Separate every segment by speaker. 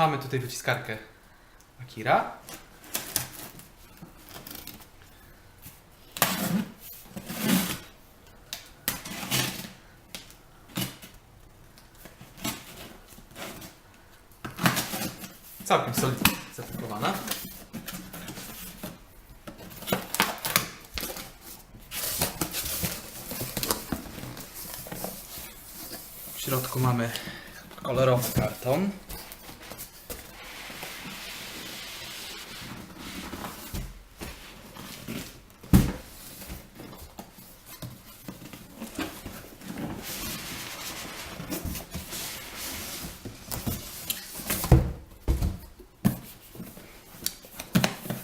Speaker 1: Mamy tutaj wyciskarkę Akira. Całkiem solidnie zapakowana. W środku mamy kolorowy karton.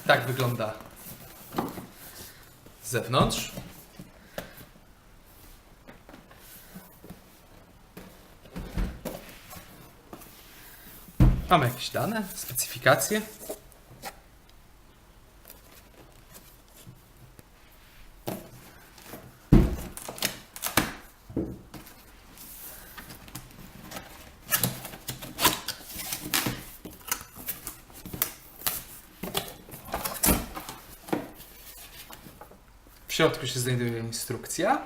Speaker 1: Tak wygląda z zewnątrz. Mamy jakieś dane, specyfikacje. Środku się znajduje instrukcja.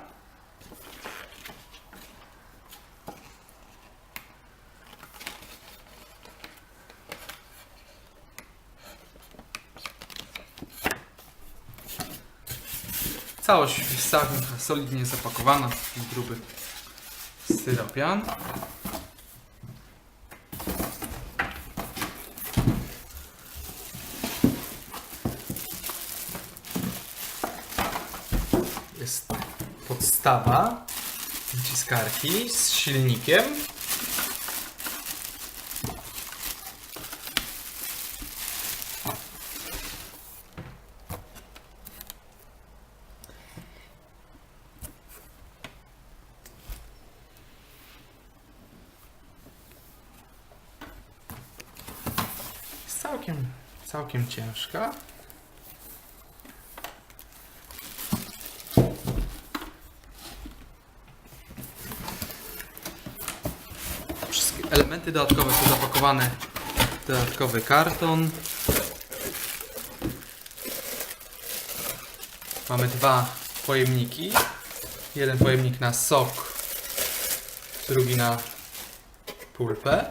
Speaker 1: Całość jest solidnie zapakowana w gruby styropian. Jest podstawa wyciskarki z silnikiem. Całkiem, całkiem ciężka. Elementy dodatkowe są zapakowane w dodatkowy karton. Mamy dwa pojemniki. Jeden pojemnik na sok, drugi na pulpę.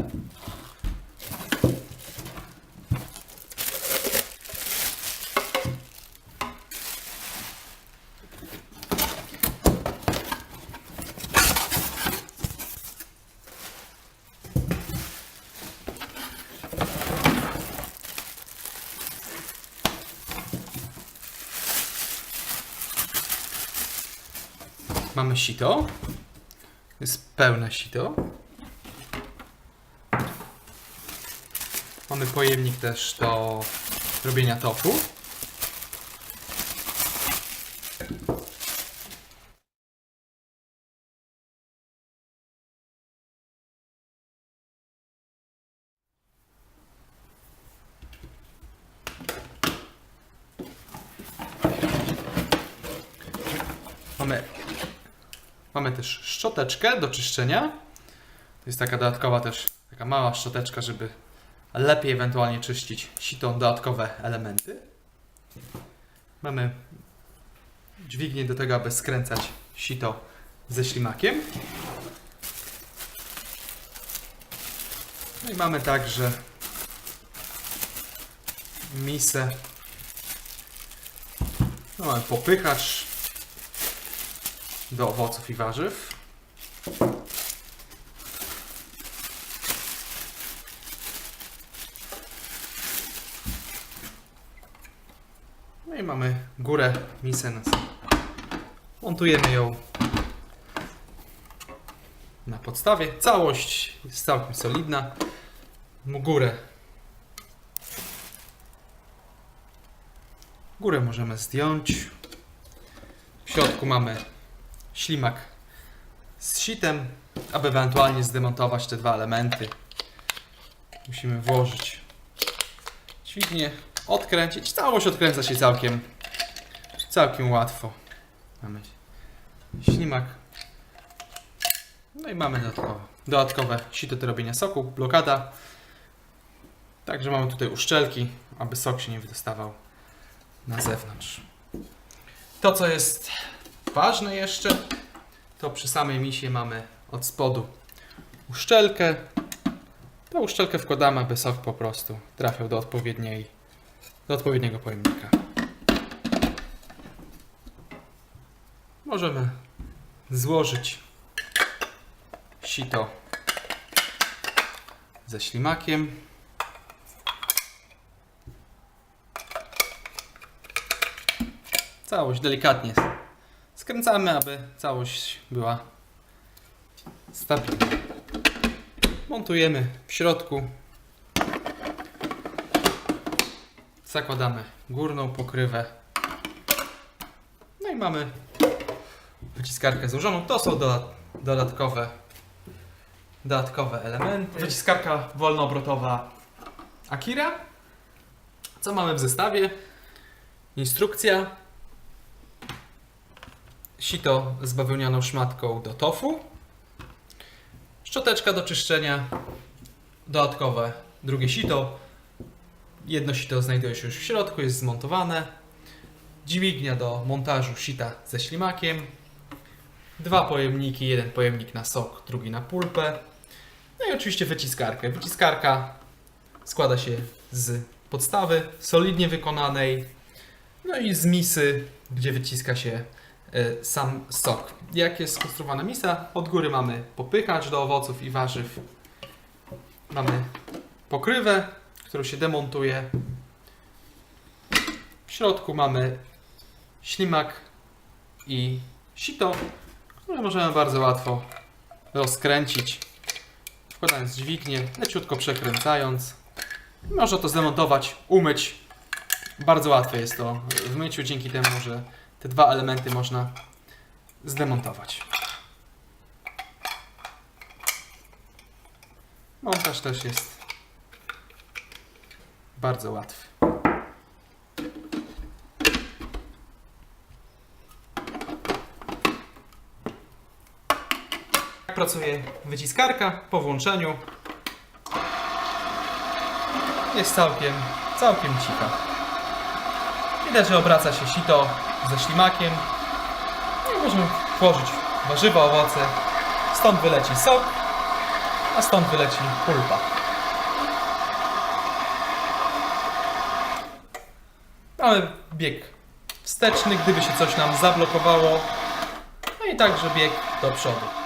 Speaker 1: Mamy sito. Jest pełne sito. Mamy pojemnik też do robienia tofu. Mamy Mamy też szczoteczkę do czyszczenia. To jest taka dodatkowa też, taka mała szczoteczka, żeby lepiej ewentualnie czyścić sitą dodatkowe elementy. Mamy dźwignię do tego, aby skręcać sito ze ślimakiem. No i mamy także misę. No, mamy popychacz do owoców i warzyw. No i mamy górę misę. na- Montujemy ją na podstawie. Całość jest całkiem solidna. Górę. Górę możemy zdjąć. W środku mamy ślimak z sitem, aby ewentualnie zdemontować te dwa elementy. Musimy włożyć dźwignię, odkręcić. Całość odkręca się całkiem, całkiem łatwo. Mamy ślimak. No i mamy dodatkowe, dodatkowe sito do robienia soku, blokada. Także mamy tutaj uszczelki, aby sok się nie wydostawał na zewnątrz. To, co jest ważne jeszcze, to przy samej misie mamy od spodu uszczelkę. Tą uszczelkę wkładamy, aby sok po prostu trafiał do odpowiedniej, do odpowiedniego pojemnika. Możemy złożyć sito ze ślimakiem. Całość delikatnie skręcamy, aby całość była stabilna. Montujemy w środku. Zakładamy górną pokrywę. No i mamy wyciskarkę złożoną. To są doda- dodatkowe, dodatkowe elementy. Wyciskarka wolnoobrotowa Akira. Co mamy w zestawie? Instrukcja. Sito z bawełnianą szmatką do tofu. Szczoteczka do czyszczenia. Dodatkowe drugie sito. Jedno sito znajduje się już w środku, jest zmontowane. Dźwignia do montażu sita ze ślimakiem. Dwa pojemniki, jeden pojemnik na sok, drugi na pulpę. No i oczywiście wyciskarkę. Wyciskarka składa się z podstawy solidnie wykonanej, no i z misy, gdzie wyciska się sam sok. Jak jest skonstruowana misa? Od góry mamy popykacz do owoców i warzyw. Mamy pokrywę, którą się demontuje. W środku mamy ślimak i sito, które możemy bardzo łatwo rozkręcić, wkładając dźwignię, leciutko przekręcając. Można to zdemontować, umyć. Bardzo łatwe jest to w myciu dzięki temu, że te dwa elementy można zdemontować. Montaż też jest bardzo łatwy. Jak pracuje wyciskarka po włączeniu? Jest całkiem, całkiem cicha. Widać, że obraca się sito ze ślimakiem. No i możemy włożyć warzywa, owoce. Stąd wyleci sok, a stąd wyleci pulpa. Mamy bieg wsteczny, gdyby się coś nam zablokowało. No i także bieg do przodu.